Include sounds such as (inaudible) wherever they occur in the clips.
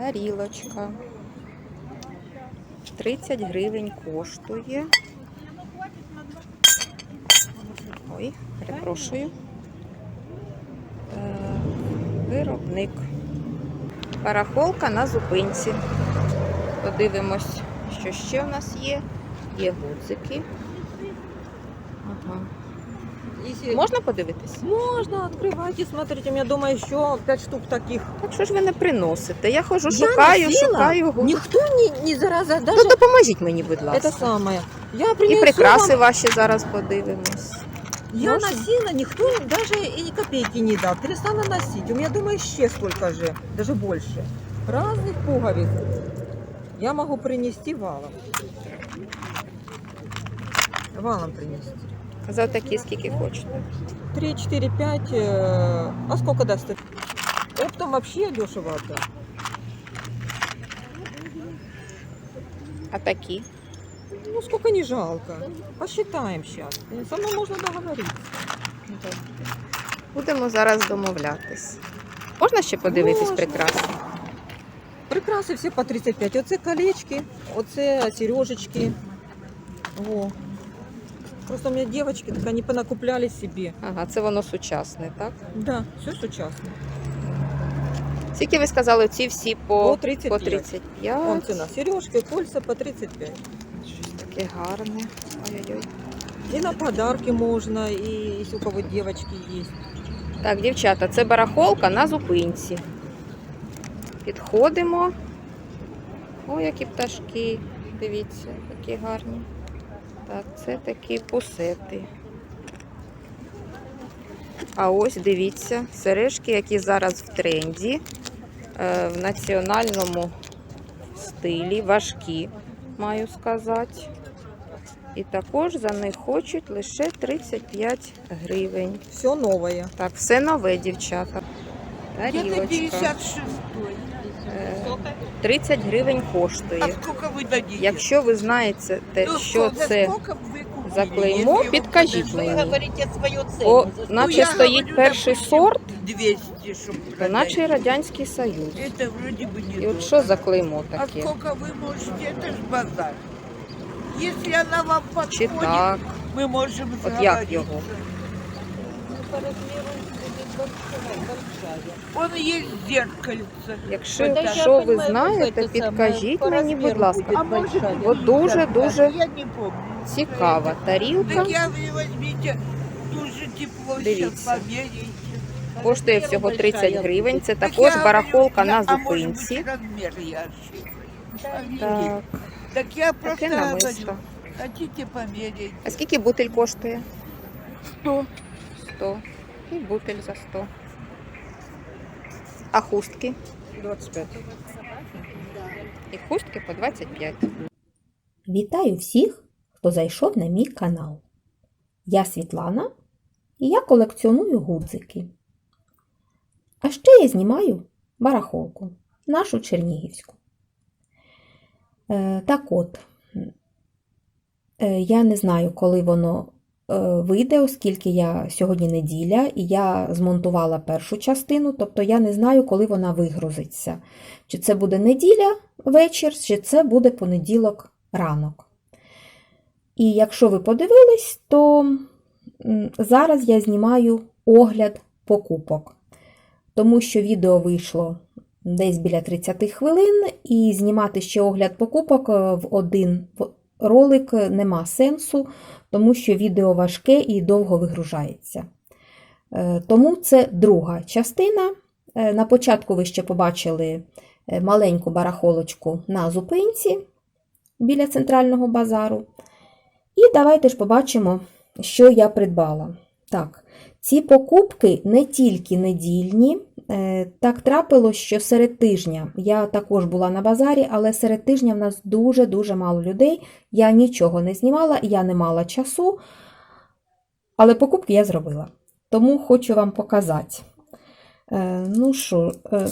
Тарілочка. 30 гривень коштує. Ой, перепрошую. Е, Виробник. Барахолка на зупинці. Подивимось, що ще в нас є. Є гудзики Ага. Если... Можна подивитись? Можно, открывайте, смотрите, у меня дома еще пять штук таких. Так що ж ви не приносите? Я ходжу, Я шукаю, носила. шукаю гудзики. Никто не, не зараза, даже Ну, допоможіть мені, будь ласка. это самое. Я І принесу прикраси вам- ваші зараз подивимось. Я Можно? носила, никто даже и ни копейки не дал. Перестала носить. У меня дома еще столько же, даже больше. Разных пуговиц. Я могу принести валом. Валом принести. За такі скільки хочете. 3, 4, 5. э, А сколько даст? Оптом вообще дешево отдать. А такі? Ну, сколько не жалко. Посчитаем сейчас. Со мной можно договориться. Будемо зараз домовлятись. Можна ще подивитись Можна. прикраси? Прикраси всі по 35. Оце колечки, оце сережечки. Во. Просто у меня девочки, так они понакупляли себе. Ага, це воно сучасне, так? Да, все сучасно. Скільки ви сказали, ці всі по, По 35. по 35? Вон цена. Сережки, кольца по 35. Щось таке гарне. Ой-ой-ой. И на подарки можно, и если у кого девочки есть. Так, дівчата, це барахолка на зупинці. Підходимо. О, які пташки. Дивіться, які гарні. Так, це такі пусети. А ось дивіться, сережки, які зараз в тренді, е, в національному стилі, важкі, маю сказати. І також за них хочуть лише 35 гривень. Все новое. Так, все нове, дівчата. Тарілочка. 56-й. Е, 30 гривень А коштує. сколько вы дадите? Якщо ви знаєте, те, Ну, що за це сколько вы купили? за клеймо, Если вы підкажіть подождете, мені. говорите свою цену. О, За что? наче я стоїть говорю, перший допустим, сорт, 200, чтобы то продать. наче Радянський Союз. Это вроде бы не І от що за клеймо А таке? сколько вы можете? Это ж базар. Если она вам Чи подходит, так? мы можем От як договориться. його? По размеру будет большая, большая. Он есть зеркальце. Якщо Ой, та я що ви понимаю, знаєте, це саме, підкажіть по мені, будь розміру ласка. буде. А может большая. быть, Вот дуже, 50, дуже Я не помню. Цікава тарілка. Так я вы возьмите дуже тепло сейчас Дивіться. померяйте. Коштує Размеру всього большая 30 гривень. Це Так також я барахолка говорю, на я- А может зупинці. быть размер я ошибся. Так, Так я просто таке намисто. говорю, хотите померить? А скільки бутиль коштує? 100. 100. І бутиль за 100. А хустки? 25. І хустки по 25. Вітаю всіх, хто зайшов на мій канал. Я Світлана і я колекціоную гудзики. А ще я знімаю барахолку, нашу чернігівську. Е, так от, е, я не знаю, коли воно вийде, оскільки я сьогодні неділя, і я змонтувала першу частину, тобто я не знаю, коли вона вигрузиться. Чи це буде неділя вечір, чи це буде понеділок ранок. І якщо ви подивились, то зараз я знімаю огляд покупок, тому що відео вийшло десь біля 30 хвилин, і знімати ще огляд покупок е, в один ролик нема сенсу, тому що відео важке і довго вигружається. Е, Тому це друга частина. Е, На початку ви ще побачили е, маленьку барахолочку на зупинці біля центрального базару. І давайте ж побачимо, що я придбала. Так, ці покупки не тільки недільні. Е, Так трапилось, що серед тижня я також була на базарі, але серед тижня в нас дуже-дуже мало людей. Я нічого не знімала, я не мала часу, але покупки я зробила. Тому хочу вам показати. Е, Ну що, е,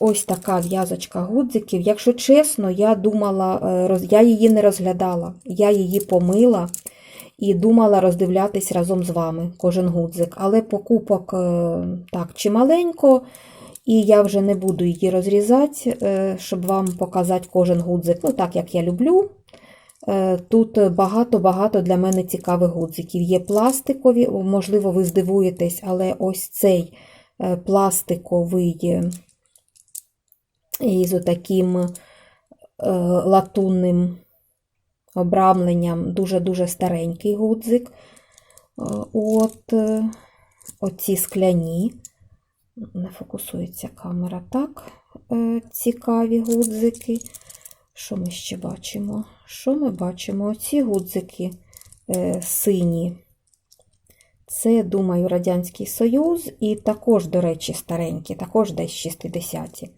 ось така в'язочка гудзиків. Якщо чесно, я думала, я її не розглядала. Я її помила і думала роздивлятись разом з вами кожен гудзик. Але покупок е, так чималенько. І я вже не буду її розрізати, е, щоб вам показати кожен гудзик, ну так як я люблю. Е, Тут багато-багато для мене цікавих гудзиків. Є пластикові, можливо, ви здивуєтесь, але ось цей пластиковий із отаким латунним обрамленням, дуже-дуже старенький гудзик. Е, От е, оці скляні, не фокусується камера так, е, цікаві гудзики. Що ми ще бачимо? Що ми бачимо? Оці гудзики сині. Це, думаю, Радянський Союз, і також, до речі, старенькі, також десь 60-ті.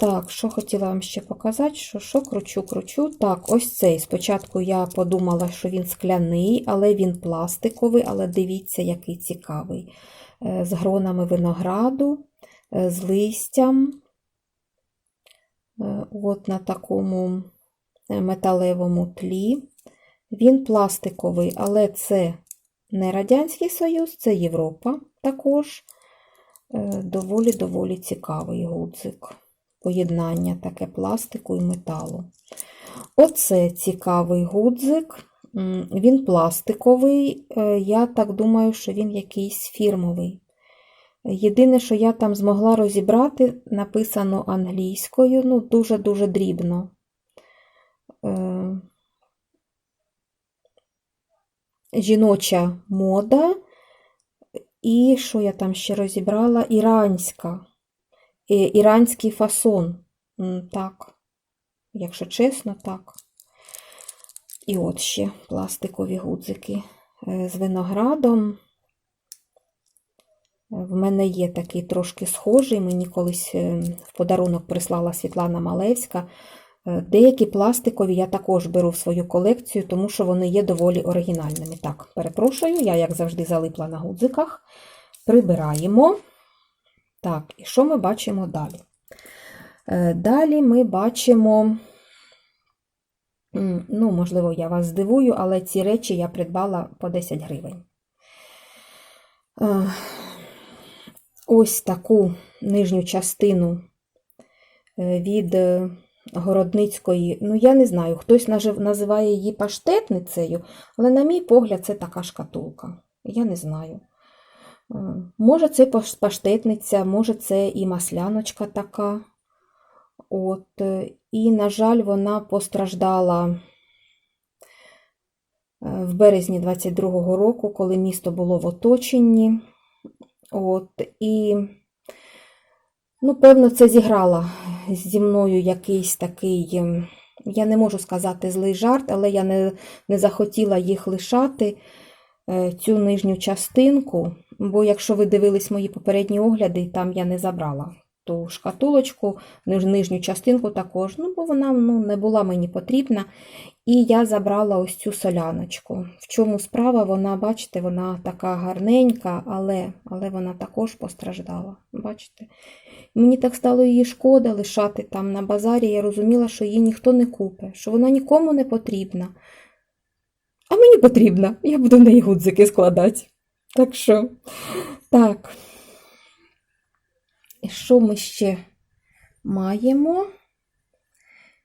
Так, що хотіла вам ще показати, що, що кручу, кручу. Так, ось цей. Спочатку я подумала, що він скляний, але він пластиковий, але дивіться, який цікавий. Е, з гронами винограду, е, з листям. Е, От на такому металевому тлі. Він пластиковий, але це не Радянський Союз, це Європа також. Доволі-доволі цікавий гудзик. Поєднання таке пластику і металу. Оце цікавий гудзик. Він пластиковий. Е, Я так думаю, що він якийсь фірмовий. Єдине, що я там змогла розібрати, написано англійською, ну, дуже-дуже дрібно. Е, Жіноча мода. І що я там ще розібрала? Іранська. Іранський фасон. Так, якщо чесно, так. І от ще пластикові гудзики е, з виноградом. В мене є такий трошки схожий, мені колись е, в подарунок прислала Світлана Малевська. Е, Деякі пластикові я також беру в свою колекцію, тому що вони є доволі оригінальними. Так, перепрошую, я, як завжди, залипла на гудзиках. Прибираємо. Так, і що ми бачимо далі? Е, Далі ми бачимо, ну, можливо, я вас здивую, але ці речі я придбала по 10 гривень. Е, Ось таку нижню частину е, від Городницької, ну я не знаю, хтось називає її паштетницею, але, на мій погляд, це така шкатулка. Я не знаю. Е, Може, це паштетниця, може, це і масляночка така. От, е, і, на жаль, вона постраждала е, в березні 22-го року, коли місто було в оточенні. От, і, ну, певно, це зіграло зі мною якийсь такий, я не можу сказати злий жарт, але я не, не захотіла їх лишати, цю нижню частинку, бо якщо ви дивились мої попередні огляди, там я не забрала ту шкатулочку, нижню частинку також, ну, бо вона ну, не була мені потрібна. І я забрала ось цю соляночку. В чому справа? Вона, бачите, вона така гарненька, але, але вона також постраждала. Бачите? Мені так стало її шкода лишати там на базарі. Я розуміла, що її ніхто не купить, що вона нікому не потрібна. А мені потрібна. Я буду в неї гудзики складати. Так що, так. І що ми ще маємо?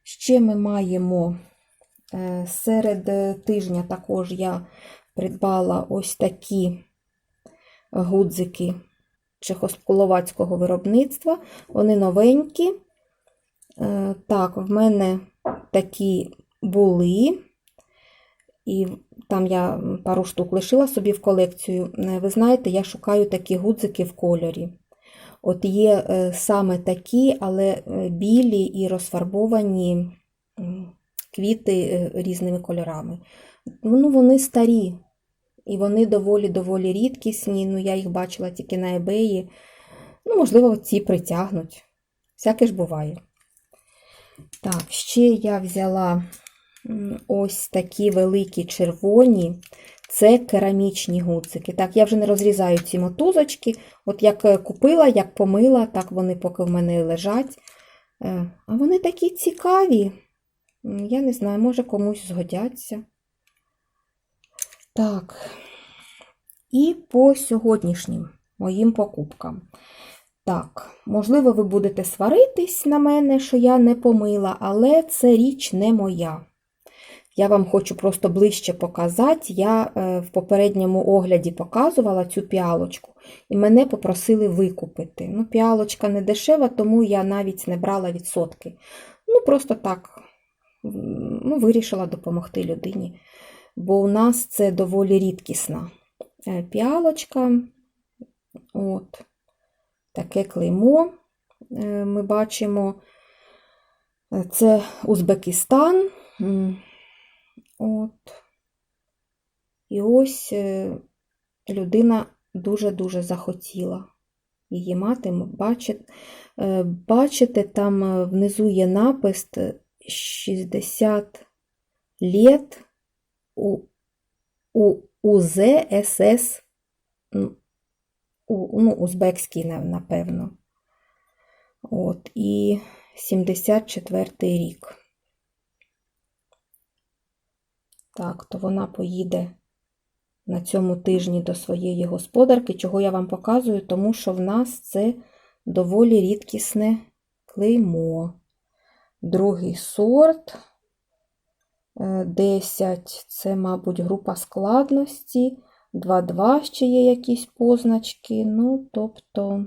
Ще ми маємо е, серед тижня також я придбала ось такі гудзики чехословацького виробництва. Вони новенькі. Е, Так, в мене такі були. І там я пару штук лишила собі в колекцію. Е, Ви знаєте, я шукаю такі гудзики в кольорі. От є е, саме такі, але е, білі і розфарбовані квіти різними кольорами. Ну, вони старі. І вони доволі-доволі рідкісні. Ну, я їх бачила тільки на eBay. Ну, можливо, ці притягнуть. Всяке ж буває. Так, ще я взяла ось такі великі червоні. Це керамічні гудзики. Так, я вже не розрізаю ці мотузочки. От як е, купила, як помила, так вони поки в мене лежать. Е, А вони такі цікаві. Я не знаю, може комусь згодяться. Так. І по сьогоднішнім моїм покупкам. Так, можливо, ви будете сваритись на мене, що я не помила, але це річ не моя. Я вам хочу просто ближче показати. Я е, в попередньому огляді показувала цю піалочку, і мене попросили викупити. Ну, піалочка не дешева, тому я навіть не брала відсотки. Ну, просто так ну, вирішила допомогти людині. Бо у нас це доволі рідкісна е, піалочка. От. Таке клеймо е, ми бачимо. Це Узбекистан. От. І ось е, людина дуже-дуже захотіла її мати. Бачите, е, бачите, там е, внизу є напис е, 60 лет у, у УЗСС, м, у, ну, узбекський, напевно. От, і 74 рік. Так, то вона поїде на цьому тижні до своєї господарки, чого я вам показую, тому що в нас це доволі рідкісне клеймо. Другий сорт. е, 10 це, мабуть, група складності. 2-2 ще є якісь позначки. Ну, тобто,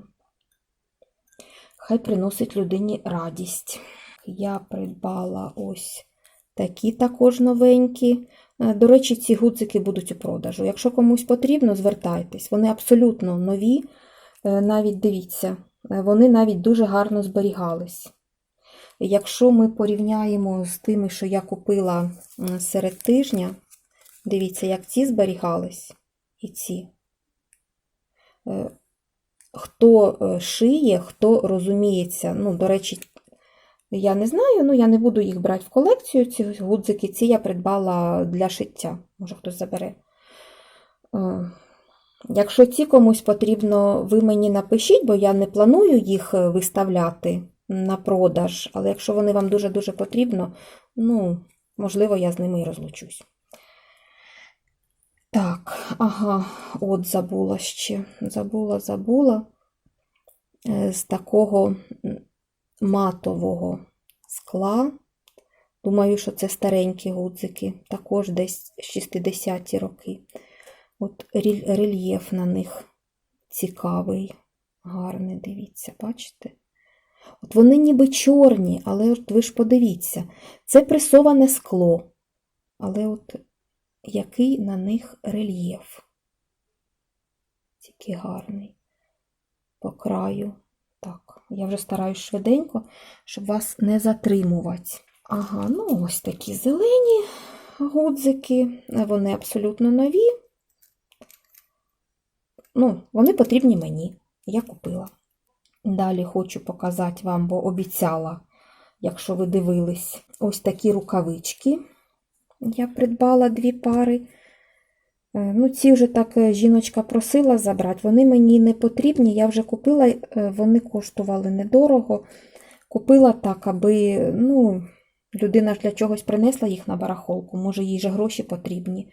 хай приносить людині радість. Я придбала ось такі також новенькі. Е, До речі, ці гудзики будуть у продажу. Якщо комусь потрібно, звертайтесь. Вони абсолютно нові. Е, Навіть дивіться, е, вони навіть дуже гарно зберігались. Якщо ми порівняємо з тими, що я купила серед тижня, дивіться, як ці зберігались і ці. Хто шиє, хто розуміється, ну, до речі, я не знаю, ну я не буду їх брати в колекцію, ці гудзики, ці я придбала для шиття, може хтось забере. Е, Якщо ці комусь потрібно, ви мені напишіть, бо я не планую їх е, виставляти на продаж, але якщо вони вам дуже-дуже потрібно, ну, можливо, я з ними і розлучусь. Так, ага, от забула ще. Забула, забула. Е, З такого матового скла. Думаю, що це старенькі гудзики, також десь 60-ті роки. От рельєф на них цікавий, гарний, дивіться, бачите? От вони ніби чорні, але от ви ж подивіться, це пресоване скло. Але от який на них рельєф. Тільки гарний. По краю. Я вже стараюсь швиденько, щоб вас не затримувати. Ага, ну ось такі зелені гудзики. Вони абсолютно нові. Ну, вони потрібні мені. Я купила. Далі хочу показати вам, бо обіцяла, якщо ви дивились, ось такі рукавички. Я придбала дві пари. Е, Ну, ці вже так е, жіночка просила забрати. Вони мені не потрібні. Я вже купила, е, вони коштували недорого. Купила так, аби ну, людина ж для чогось принесла їх на барахолку. Може, їй же гроші потрібні.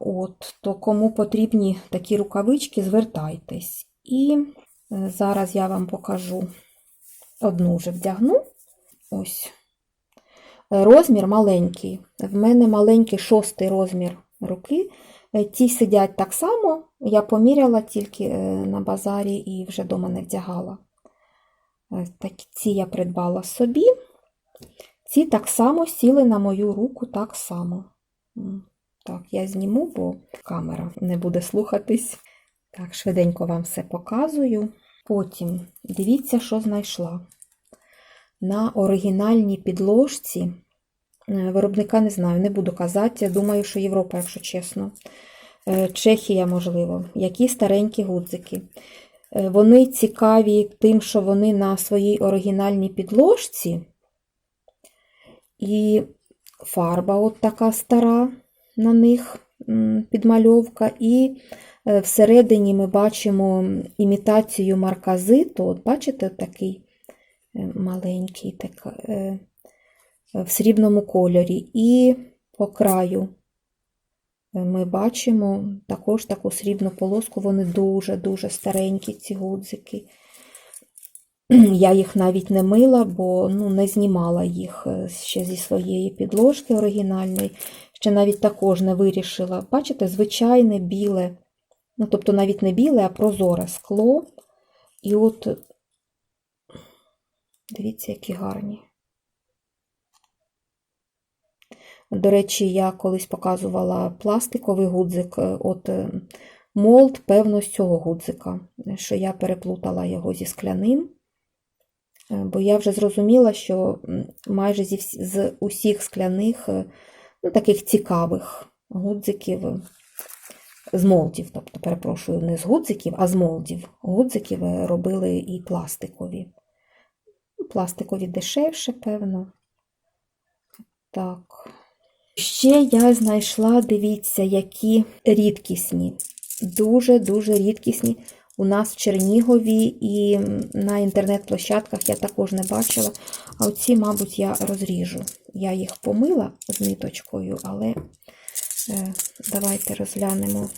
От, то кому потрібні такі рукавички, звертайтесь. І зараз я вам покажу одну вже вдягну. Ось. Розмір маленький. В мене маленький шостий розмір руки. Е, Ті сидять так само. Я поміряла тільки е, на базарі і вже дома не вдягала. Е, Так, ці я придбала собі. Ці так само сіли на мою руку так само. Так, я зніму, бо камера не буде слухатись. Так, швиденько вам все показую. Потім дивіться, що знайшла. На оригінальній підложці виробника не знаю, не буду казати. Думаю, що Європа, якщо чесно. Е, Чехія, можливо, які старенькі гудзики. Е, Вони цікаві тим, що вони на своїй оригінальній підложці. І фарба от така стара на них підмальовка. І е, всередині ми бачимо імітацію марказиту. От бачите, такий е, маленький, так, е, в срібному кольорі. І по краю е, ми бачимо також таку срібну полоску. Вони дуже-дуже старенькі, ці гудзики. (clears throat) Я їх навіть не мила, бо ну, не знімала їх е, ще зі своєї підложки оригінальної. Ще навіть також не вирішила. Бачите, звичайне біле, ну тобто навіть не біле, а прозоре скло. І от дивіться, які гарні. До речі, я колись показувала пластиковий гудзик. е, От е, молд, певно, з цього гудзика, що я переплутала його зі скляним. Е, Бо я вже зрозуміла, що майже зі з усіх скляних, ну, таких цікавих гудзиків, з молдів, тобто, перепрошую, не з гудзиків, а з молдів. Гудзиків робили і пластикові. Ну, Пластикові дешевше, певно. Так. Ще я знайшла, дивіться, які рідкісні. Дуже-дуже рідкісні. У нас в Чернігові і на інтернет-площадках я також не бачила. А оці, мабуть, я розріжу. Я їх помила з ниточкою, але е, давайте розглянемо.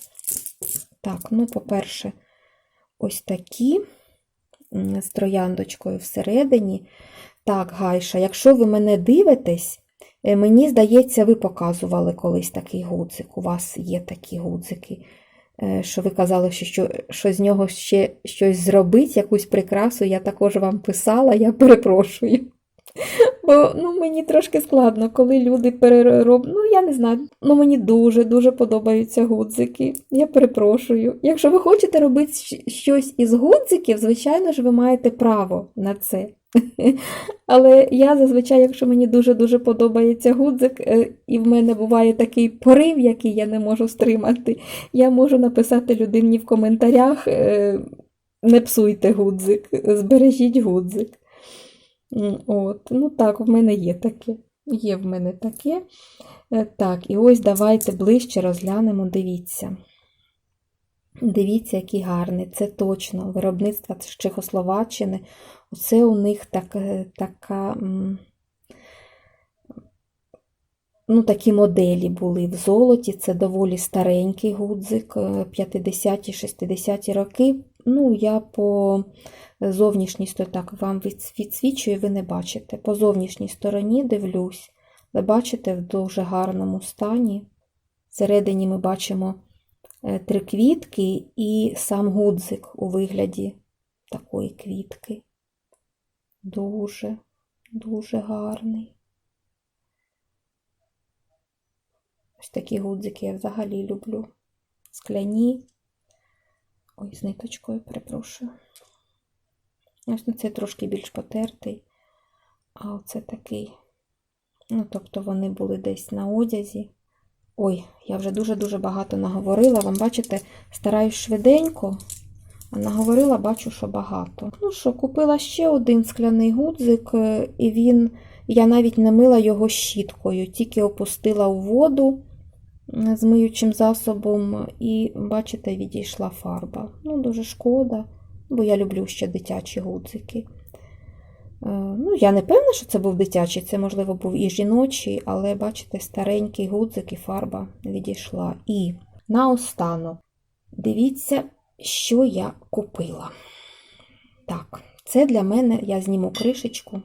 Так, ну, по-перше, ось такі з трояндочкою всередині. Так, Гайша, якщо ви мене дивитесь, мені здається, ви показували колись такий гудзик. У вас є такі гудзики е, що ви казали, що, що з нього ще щось зробить, якусь прикрасу, я також вам писала, я перепрошую. (laughs) Бо ну, мені трошки складно, коли люди перероблять. Ну, я не знаю. Ну, мені дуже-дуже подобаються гудзики. Я перепрошую. Якщо ви хочете робити щось із гудзиків, звичайно ж, ви маєте право на це. Але я зазвичай, якщо мені дуже-дуже подобається гудзик, е, і в мене буває такий порив, який я не можу стримати, я можу написати людині в коментарях: е, не псуйте гудзик, збережіть гудзик. От, ну так, в мене є таке. Є в мене таке. Е, Так, і ось давайте ближче розглянемо, дивіться. Дивіться, який гарний. Це точно виробництво з Чехословаччини. Оце у них так, е, така. Ну, такі моделі були в золоті. Це доволі старенький гудзик, е, 50-60 роки. Ну, я по зовнішній стороні, так вам відсвічую, ви не бачите. По зовнішній стороні дивлюсь. Ви бачите в дуже гарному стані. Всередині ми бачимо е, три квітки і сам гудзик у вигляді такої квітки. Дуже, дуже гарний. Ось такі гудзики я взагалі люблю. Скляні. Ой, з ниточкою, перепрошую. Ось на цей трошки більш потертий. А оце такий. Ну, тобто вони були десь на одязі. Ой, я вже дуже-дуже багато наговорила. Вам бачите, стараюсь швиденько, наговорила, бачу, що багато. Ну що, купила ще один скляний гудзик, е, і він, я навіть не мила його щіткою, тільки опустила у воду е, з миючим засобом, і, бачите, відійшла фарба. Ну, дуже шкода, бо я люблю ще дитячі гудзики. Е, Ну, я не певна, що це був дитячий, це, можливо, був і жіночий, але бачите, старенький гудзик і фарба відійшла. І наостанок, дивіться, що я купила. Так, це для мене, я зніму кришечку.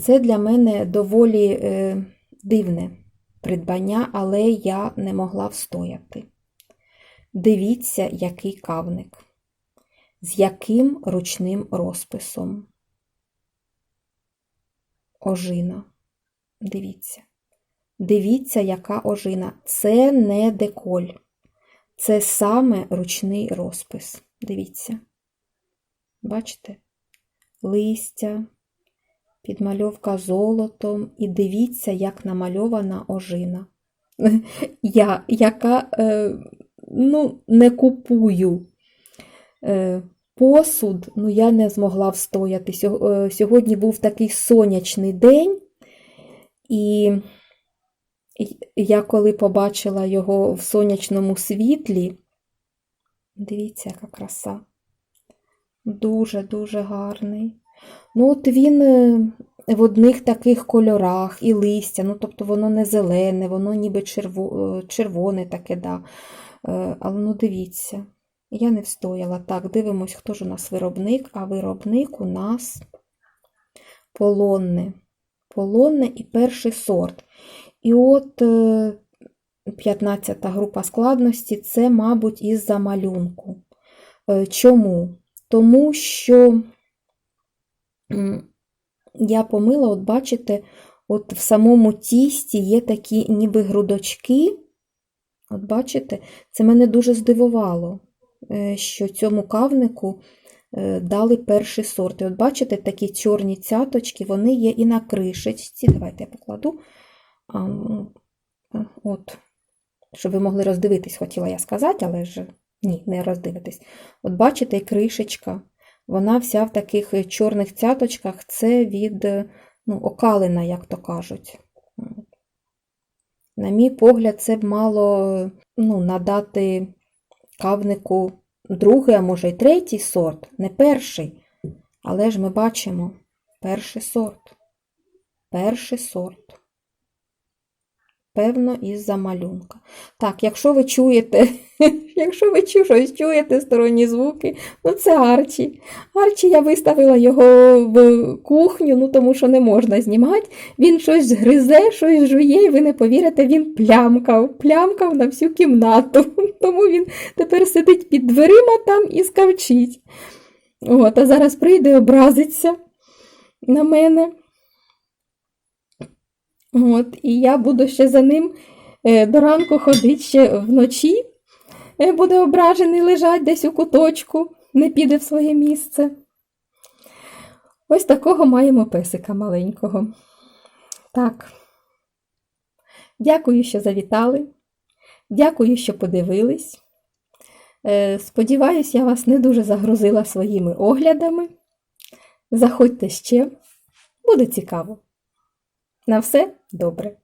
Це для мене доволі е, дивне придбання, але я не могла встояти. Дивіться, який кавник, з яким ручним розписом. Ожина. Дивіться. Дивіться, яка ожина. Це не деколь. Це саме ручний розпис. Дивіться. Бачите? Листя, підмальовка золотом. І дивіться, як намальована ожина. (laughs) Я, яка е, ну, не купую е, посуд, ну я не змогла встояти. Е, Сьогодні був такий сонячний день, і я коли побачила його в сонячному світлі, дивіться, яка краса. Дуже-дуже гарний. Ну, от він е, в одних таких кольорах і листя, ну, тобто воно не зелене, воно ніби черво, е, червоне таке, да. Е, Але ну дивіться, Я не встояла. Так, дивимось, хто ж у нас виробник, а виробник у нас полонне. Полонне і перший сорт. І от е, 15 група складності це, мабуть, із-за малюнку. Е, Чому? Тому що я помила, от бачите, от в самому тісті є такі ніби грудочки. От бачите, це мене дуже здивувало, е, що цьому кавнику е, дали перший сорт. І от бачите, такі чорні цяточки, вони є і на кришечці. Давайте я покладу. Ну, От, щоб ви могли роздивитись, хотіла я сказати, але ж ні, не роздивитись. От бачите, кришечка, вона вся в таких е, чорних цяточках, це від е, ну, окалина, як то кажуть. На мій погляд, це б мало ну, надати кавнику другий, а може й третій сорт, не перший. Але ж ми бачимо перший сорт. Перший сорт. Певно, із-за малюнка. Так, якщо ви чуєте, (laughs) якщо ви щось чуєте сторонні звуки, ну це Арчі. Арчі я виставила його в кухню, ну тому що не можна знімати. Він щось гризе, щось жує, і ви не повірите, він плямкав, плямкав на всю кімнату. (laughs) Тому він тепер сидить під дверима там і скавчить. От, а зараз прийде, образиться на мене. От, і я буду ще за ним е, до ранку ходити ще вночі. Е, буде ображений лежать десь у куточку, не піде в своє місце. Ось такого маємо песика маленького. Так. Дякую, що завітали. Дякую, що подивились. Е, Сподіваюсь, я вас не дуже загрузила своїми оглядами. Заходьте ще, буде цікаво. На все добре.